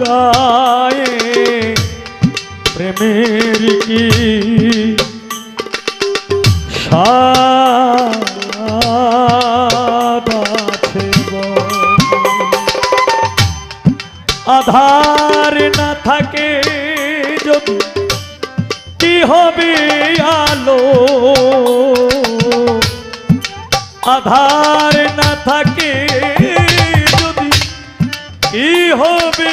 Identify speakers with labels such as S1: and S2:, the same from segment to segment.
S1: গায়ে প্রেমের কি? আধার না থাকে যদি কি হবে আলো আধার না থাকে যদি কি হবে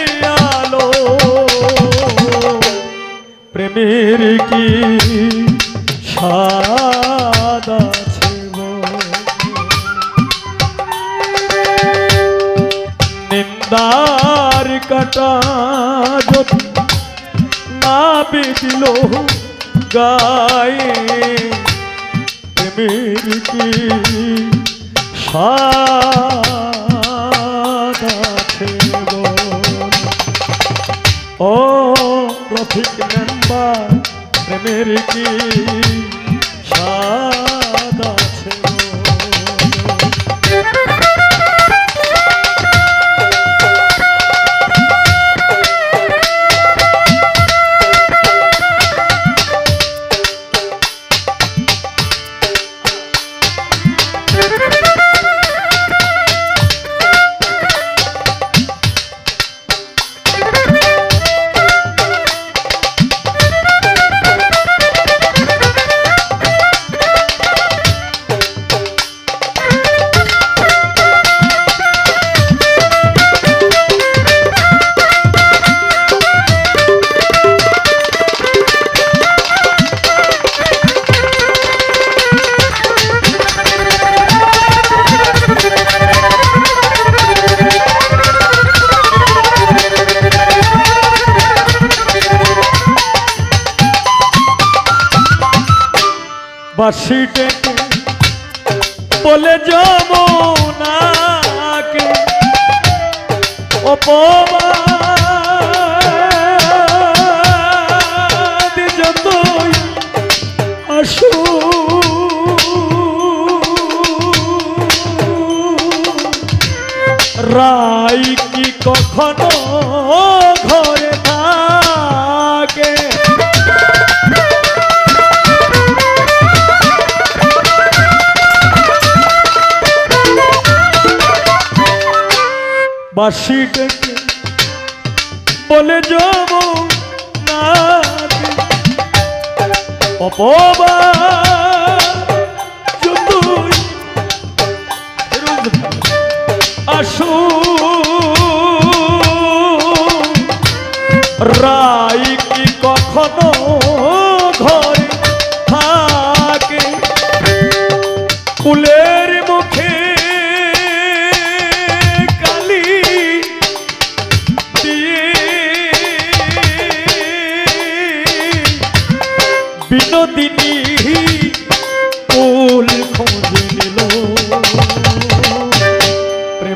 S1: প্রেমের কি? নিন্দার কাটা না বেদিল গায়ে প্রেমের কি বল? ও রফিক নাম্বার প্রেমের কি স্বাদ বাসি ডেকে বলে যমুনাকে অপবাদ যতই আসু। রাই কি কখনো ঘরে থাকে বাসি ডেকে বলে যাব না অপবা আসু রাই কি কখনো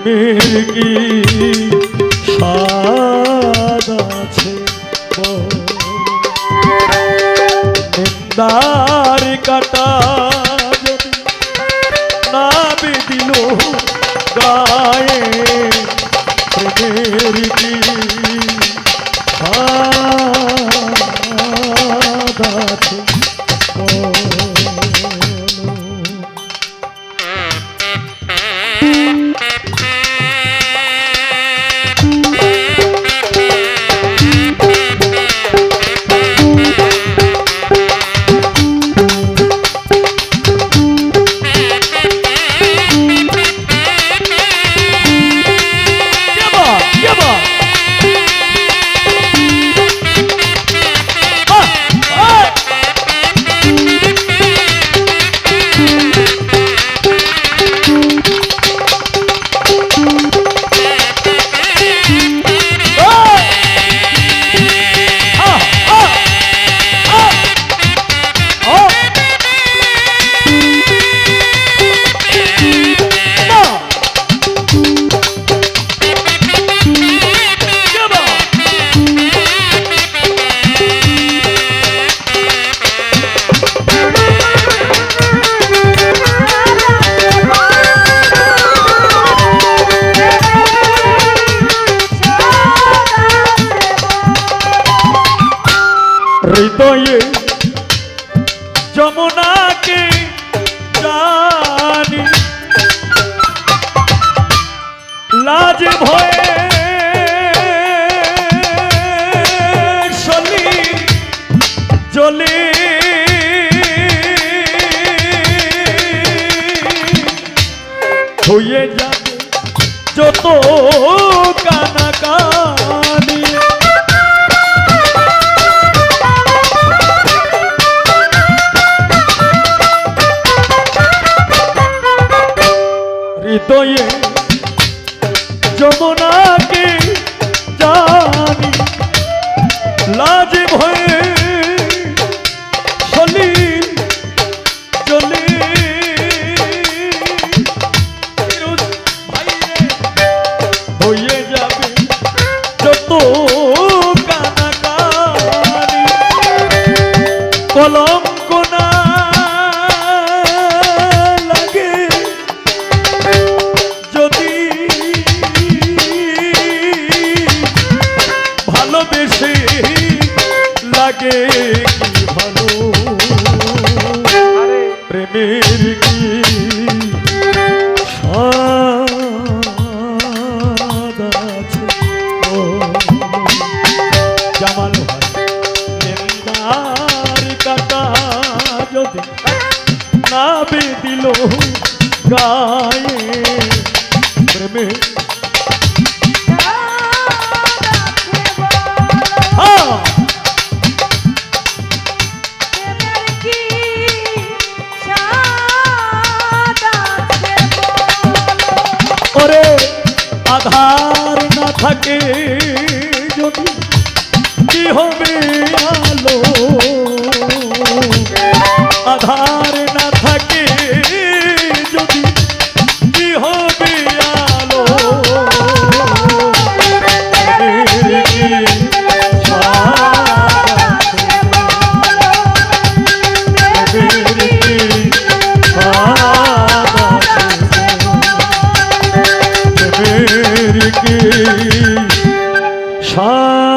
S1: প্রেমের কি স্বাদ আছে? নিন্দার কাটা যদি না বেদিল গায়ে প্রেমের কি স্বাদ আছে হৃদয়ে যমুনাকে জানি লাজ ভয়ে সলিল চলে। হয়ে যাবে যত কানাকানি। কলঙ্ক লাগে কি ভালো প্রেমের কি জামাল কাটা যদি না বেদিল গায়ে প্রেমে আধার না থাকে যদি কি হবে আলো? আধার কি স্বাদ